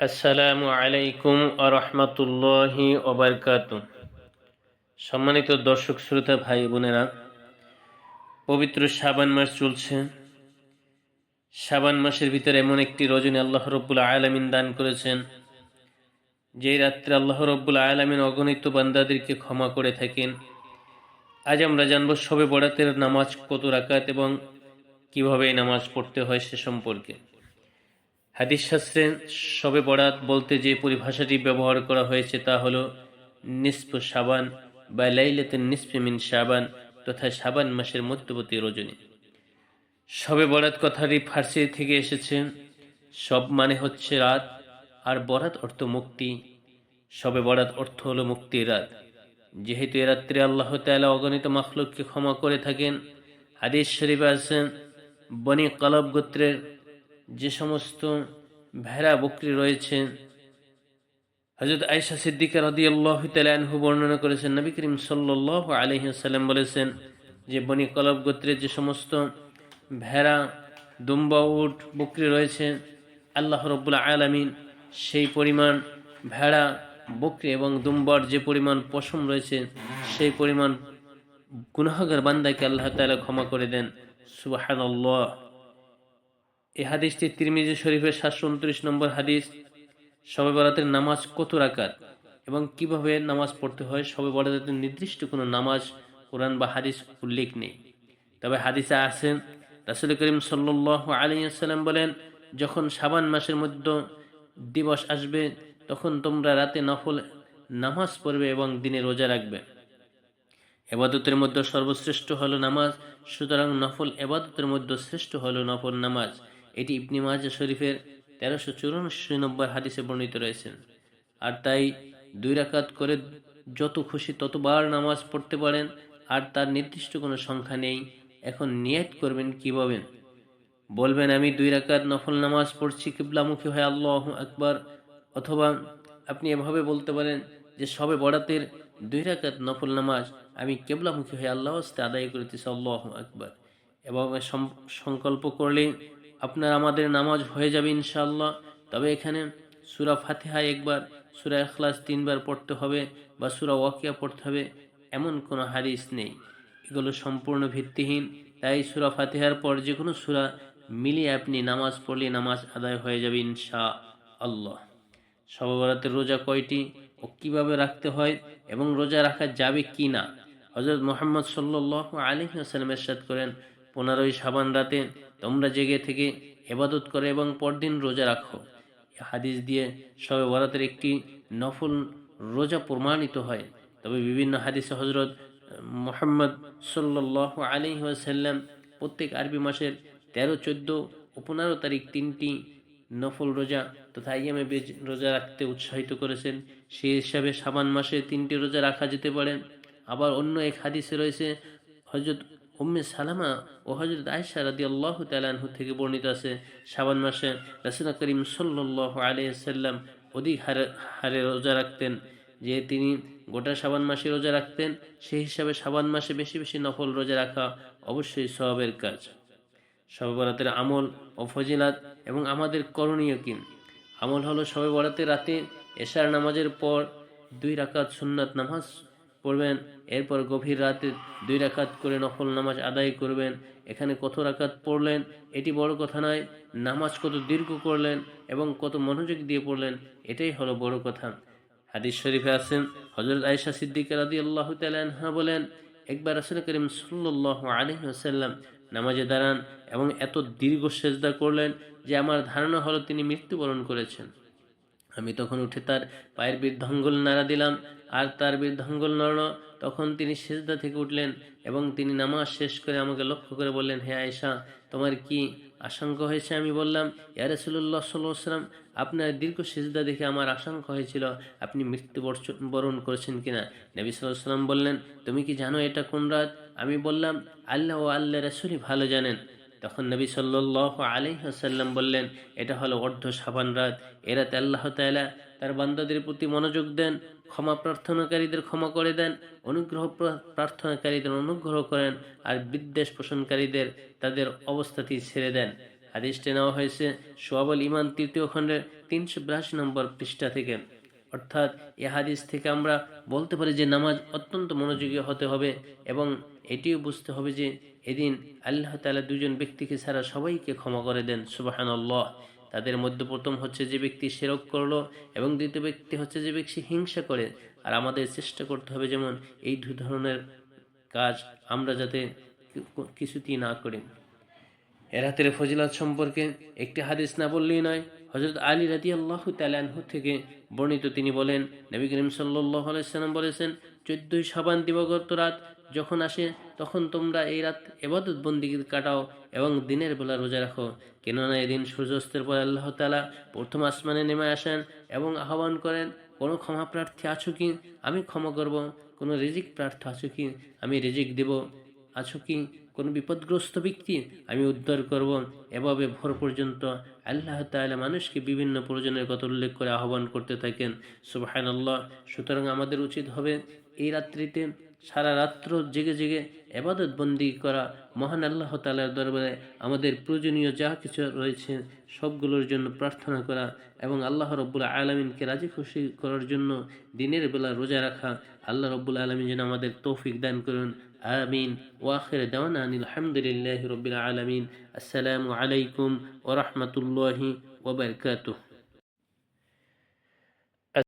আসসালামু আলাইকুম আরহামতুল্লাহি ওবরকাত সম্মানিত দর্শক, শ্রোতা, ভাই, বোনেরা, পবিত্র সাবান মাস চলছে। সাবান মাসের ভিতরে এমন একটি রজনী আল্লাহ রব্বুল আলমিন দান করেছেন, যেই রাত্রে আল্লাহ রব্বুল আলমিন অগণিত বান্দাদেরকে ক্ষমা করে থাকেন। আজ আমরা জানব সবে বরাতের নামাজ কত রাকাত এবং কীভাবে নামাজ পড়তে হয় সে সম্পর্কে। হাদিস শাস্ত্রে সবে বরাত বলতে যে পরিভাষাটি ব্যবহার করা হয়েছে তা হলো নিসফ সাবান বা লাইলাতুন নিসফে মিন সাবান তথা সাবান মাসের মধ্যবর্তী রজনী। সবে বরাত কথাটি ফার্সি থেকে এসেছে। সব মানে হচ্ছে রাত, আর বরাত অর্থ মুক্তি। সবে বরাত অর্থ হলো মুক্তির রাত। যেহেতু এ রাত্রে আল্লাহ তাআলা অগণিত মখলুককে ক্ষমা করে থাকেন, হাদিস শরীফে আছেন বনি কলব গোত্রের যে সমস্ত ভেড়া বকরি রয়েছে হজরত আয়সা সিদ্দিকা রদি আল্লাহ তালহু বর্ণনা করেছেন, নবী করিম সাল্লাহ আলহিহাল্লাম বলেছেন যে বনি কলব গোত্রের যে সমস্ত ভেড়া, দুম্বা, উট, বকরি রয়েছে, আল্লাহ রব্বুল আলমিন সেই পরিমাণ ভেড়া, বকরি এবং দুম্বার যে পরিমাণ পশম রয়েছে, সেই পরিমাণ গুনাহগার বান্দাকে আল্লাহ তালা ক্ষমা করে দেন। সুবাহান আল্লাহ এই হাদিসটি তিরমিজি শরীফের সাতশো উনত্রিশ নম্বর হাদিস, সবে বরাতের নামাজ কত রাকাত এবং কীভাবে নামাজ পড়তে হয়, সবে বরাতের নির্দিষ্ট কোনো নামাজ, কোরআন বা হাদিস উল্লেখ নেই। তবে হাদিসে আছেন রাসুল করিম সাল্লাহ আলিয়াল্লাম বলেন, যখন সাবান মাসের মধ্যে দিবস আসবে, তখন তোমরা রাতে নফল নামাজ পড়বে এবং দিনে রোজা রাখবে। এবাদতের মধ্যে সর্বশ্রেষ্ঠ হলো নামাজ, সুতরাং নফল এবাদতের মধ্যে শ্রেষ্ঠ হলো নফল নামাজ। এটি ইবনি মাজা শরীফের তেরোশো চুরাশি নম্বর হাদিসে বর্ণিত রয়েছেন আর তাই দুই রাকাত করে যত খুশি ততবার নামাজ পড়তে পারেন, আর তার নির্দিষ্ট কোনো সংখ্যা নেই। এখন নিয়ত করবেন কীভাবে? বলবেন, আমি দুই রাকাত নফল নামাজ পড়ছি, কিবলামুখী হয় আল্লাহ আকবার। অথবা, আপনি এভাবে বলতে পারেন যে সবে বরাতের দুই রাকাত নফল নামাজ আমি কেবলামুখী হয়ে আল্লাহ আদায় করিতেছি আল্লাহ আকবার। এভাবে সংকল্প করলে আপনার আমাদের নামাজ হয়ে যাবে ইনশাআল্লাহ। তবে এখানে সুরা ফাতেহা একবার, সুরা এখলাস তিনবার পড়তে হবে বা সুরা ওয়াকিয়া পড়তে হবে, এমন কোনো হাদিস নেই। এগুলো সম্পূর্ণ ভিত্তিহীন, তাই সুরা ফাতেহার পর যে কোনো সুরা মিলিয়ে আপনি নামাজ পড়লে নামাজ আদায় হয়ে যাবে ইনশা আল্লাহ সবরাতের রোজা কয়টি ও কীভাবে রাখতে হয় এবং রোজা রাখা যাবে কি না হজরত মোহাম্মদ সাল্লাহ আলী আসালাম এরশাদ করেন পনেরোই সাবান রাতে তোমরা জেগে থেকে এবাদত করে এবং পরদিন রোজা রাখো। হাদিস দিয়ে সবে বরাতের একটি নফল রোজা প্রমাণিত হয়। তবে বিভিন্ন হাদিসে হজরত মোহাম্মদ সাল্লাহ আলী ওয়াসাল্লাম প্রত্যেক আরবি মাসের তেরো, চোদ্দ ও পনেরো তারিখ তিনটি নফল রোজা তথা আইয়ামে রোজা রাখতে উৎসাহিত করেছেন। সেই হিসাবে সাবান মাসে তিনটি রোজা রাখা যেতে পারে। আবার অন্য এক হাদিসে রয়েছে হজরত উম্মে সালামা ও হজরত আয়সা রাদি আল্লাহ তালাহু থেকে বর্ণিত আছে শাবান মাসে রাসুল করিম সাল্লাহ আলিয়াল্লাম অধিক হারে হারে রোজা রাখতেন। যে তিনি গোটা সাবান মাসে রোজা রাখতেন, সেই হিসাবে সাবান মাসে বেশি বেশি নফল রোজা রাখা অবশ্যই সবের কাজ। সবে বরাতের আমল ও ফজিলাত এবং আমাদের করণীয় কি? আমল হলো সবে বরাতের রাতে এশার নামাজের পর দুই রাকাত সুন্নাত নামাজ পড়বেন। এরপর গভীর রাতে দুই রাকাত করে নফল নামাজ আদায় করবেন। এখানে কত রাকাত পড়লেন, এটি বড় কথা নয়। নামাজ কত দীর্ঘ করলেন এবং কত মনোযোগ দিয়ে পড়লেন, এটাই হলো বড় কথা। হাদিস শরীফে আছেন হজরত আয়সা সিদ্দিক রাদি আল্লাহ তালহা বলেন, একবার আসলে করিম সাল্লাহ আসাল্লাম নামাজে দাঁড়ান এবং এত দীর্ঘ সেজদা করলেন যে আমার ধারণা হলো তিনি মৃত্যুবরণ করেছেন। আমি তখন উঠে তার পায়ের বৃদ্ধাঙ্গুল নাড়া দিলাম, আর তার বৃদ্ধাঙ্গুল নড়ল। তখন তিনি সেজদা থেকে উঠলেন এবং তিনি নামাজ শেষ করে আমাকে লক্ষ্য করে বললেন, হে আয়সা তোমার কি আশঙ্কা হয়েছে? আমি বললাম ইয়ারসুল্লাহ সাল্লাম আপনার দীর্ঘ সেজদা দেখে আমার আশঙ্কা হয়েছিল, আপনি মৃত্যু বরণ করেছেন কিনা? নবী সাল্লাম বললেন, তুমি কি জানো এটা কোন রাত? আমি বললাম, আল্লাহ ও আল্লাহ রসুলই ভালো জানেন। তখন নবী সাল্লাহ আলহাসাল্লাম বললেন, এটা হলো অর্ধ সাবান রাত। এরাতে আল্লাহ তালা তার বান্দাদের প্রতি মনোযোগ দেন, ক্ষমা প্রার্থনাকারীদের ক্ষমা করে দেন, অনুগ্রহ প্রার্থনাকারীদের অনুগ্রহ করেন আর বিদ্বেষ পোষণকারীদের তাদের অবস্থাতেই ছেড়ে দেন। হাদিসটি নেওয়া হয়েছে সোয়াবল ইমান তৃতীয় খণ্ডের তিনশো বিরাশি নম্বর পৃষ্ঠা থেকে। অর্থাৎ এ হাদিস থেকে আমরা বলতে পারি যে নামাজ অত্যন্ত মনোযোগী হতে হবে এবং এটিও বুঝতে হবে যে এদিন আল্লাহ তাআলা দুজন ব্যক্তিকে ছাড়া সবাইকে ক্ষমা করে দেন সুবাহান তাদের মধ্যে প্রথম হচ্ছে যে ব্যক্তি সেরক করল এবং দ্বিতীয় ব্যক্তি হচ্ছে যে ব্যক্তি হিংসা করে। আর আমাদের চেষ্টা করতে হবে যেমন এই দু ধরনের কাজ আমরা যাতে কিছুতেই না করি। এ রাতের ফজিলাত সম্পর্কে একটি হাদিস না বললেই নয় হজরত আলী রাদি আল্লাহ তালানহু থেকে বর্ণিত তিনি বলেন, নবী করিম সাল্লাহ বলেছেন, চোদ্দই সাবান দিবগত রাত যখন আসে তখন তোমরা এই রাত এবাদত বন্দি কাটাও এবং দিনের বেলা রোজা রাখো। কেননা এদিন সূর্যাস্তের পর আল্লাহ তালা প্রথম আসমানে নেমে আসেন এবং আহ্বান করেন, কোনো ক্ষমা প্রার্থী আছো কি? আমি ক্ষমা করব, কোনো রিজিক প্রার্থী আছো কি? আমি রিজিক দেব, আছো কি? কোনো বিপদগ্রস্ত ব্যক্তি আমি উদ্ধার করব এভাবে ভোর পর্যন্ত আল্লাহ তালা মানুষকে বিভিন্ন প্রয়োজনের কথা উল্লেখ করে আহ্বান করতে থাকেন। সুবাহান আল্লাহ সুতরাং আমাদের উচিত হবে এই রাত্রিতে সারা রাত্র জেগে জেগে এবাদত বন্দি করা মহান আল্লাহ তালার দরবারে আমাদের প্রয়োজনীয় যা কিছু রয়েছে সবগুলোর জন্য প্রার্থনা করা এবং আল্লাহ রব্বুল্লা আলমিনকে রাজি খুশি করার জন্য দিনের বেলা রোজা রাখা। আল্লাহ রব্বুল আলমিন যেন আমাদের তৌফিক দান করুন। আমিন। ওয়াখের দেওয়ান আলহামদুলিল্লাহ রবিল আলমিন। আসসালামু আলাইকুম ওরহমতুল্লাহি ওবরকাত